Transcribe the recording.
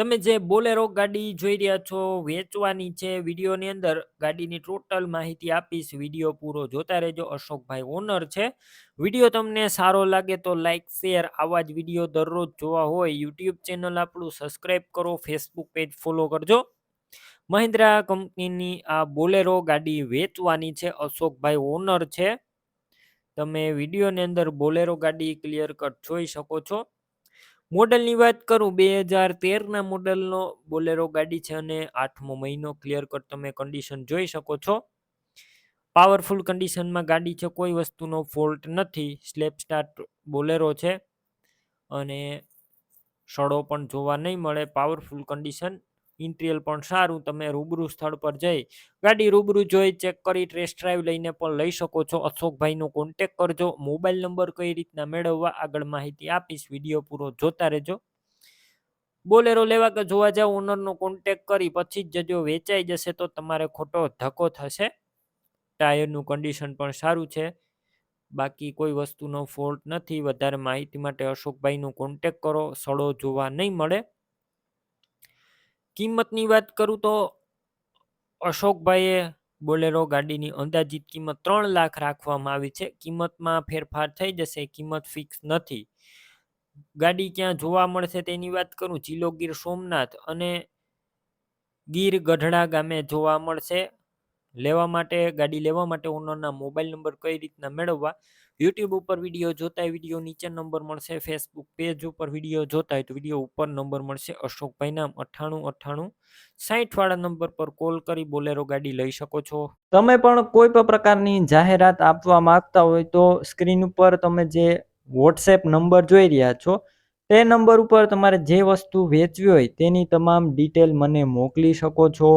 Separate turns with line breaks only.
તમે જે બોલેરો ગાડી જોઈ રહ્યા છો, વેચવાની છે વિડીયોની અંદર, ગાડીની ટોટલ માહિતી આપીશ, વીડિયો પૂરો જોતા રહેજો. અશોકભાઈ ઓનર છે. વીડિયો તમને સારો લાગે તો લાઈક, શેર, આવા જ વીડિયો દરરોજ જોવા હોય, યુટ્યુબ ચેનલ આપણું સબસ્ક્રાઈબ કરો, ફેસબુક પેજ ફોલો કરજો. મહિન્દ્રા કંપનીની આ બોલેરો ગાડી વેચવાની છે. અશોકભાઈ ઓનર છે. તમે વિડીયોની અંદર બોલેરો ગાડી ક્લિયર કટ જોઈ શકો છો. મોડલની વાત કરું, બે હજાર તેરના મોડલનો બોલેરો ગાડી છે અને આઠમો મહિનો ક્લિયર કટ તમે કન્ડિશન જોઈ શકો છો. પાવરફુલ કન્ડિશનમાં ગાડી છે, કોઈ વસ્તુનો ફોલ્ટ નથી સ્લેપ સ્ટાર્ટ બોલેરો છે અને સડો પણ જોવા નહીં મળે પાવરફુલ કન્ડિશન ઇન્ટિરિયર પણ સારું, તમે રૂબરૂ સ્થળ પર જઈ ગાડી રૂબરૂ જોઈ, ચેક કરી ટેસ્ટ ડ્રાઈવ લઈને પણ લઈ શકો છો. અશોકભાઈનો કોન્ટેક કરજો. મોબાઈલ નંબર કઈ રીતના મેળવવા આગળ માહિતી આપીશ. વીડિયો પૂરો જોતા રહેજો. બોલેરો લેવા કે જોવા જાવ ઓનરનો કોન્ટેક કરી, પછી જ જો વેચાઈ જશે તો તમારે ખોટો ધક્કો થશે. ટાયરનું કન્ડિશન પણ સારું છે. બાકી કોઈ વસ્તુનો ફોલ્ટ નથી. વધારે માહિતી માટે અશોકભાઈનો કોન્ટેક કરો. સડો જોવા નહીં મળે. કિંમતની વાત કરું તો અશોકભાઈએ બોલેરો ગાડીની અંદાજિત કિંમત ત્રણ લાખ રાખવામાં આવી છે. કિંમતમાં ફેરફાર થઈ જશે, કિંમત ફિક્સ નથી. ગાડી ક્યાં જોવા મળશે તેની વાત કરું, જિલ્લો ગીર સોમનાથ અને ગીર ગઢડા ગામે જોવા મળશે. લેવા માટે, ગાડી લેવા માટે ઓનરના મોબાઈલ નંબર કઈ રીતના મેળવવા? યુટ્યુબ ઉપર વીડિયો જોતા હોય વીડિયો નીચે નંબર મળશે ફેસબુક પેજ ઉપર વીડિયો જોતા હોય તો વીડિયો ઉપર નંબર મળશે અશોકભાઈ નામ અઠ્ઠાણું અઠ્ઠાણું સાઠ વાળા નંબર પર કોલ કરી બોલેરો ગાડી લઈ શકો છો.
તમે પણ કોઈ પણ પ્રકારની જાહેરાત આપવા માંગતા હોય તો સ્ક્રીન ઉપર તમે જે વોટ્સએપ નંબર જોઈ રહ્યા છો, તે નંબર ઉપર તમારે જે વસ્તુ વેચવી હોય તેની તમામ ડિટેલ મને મોકલી શકો છો.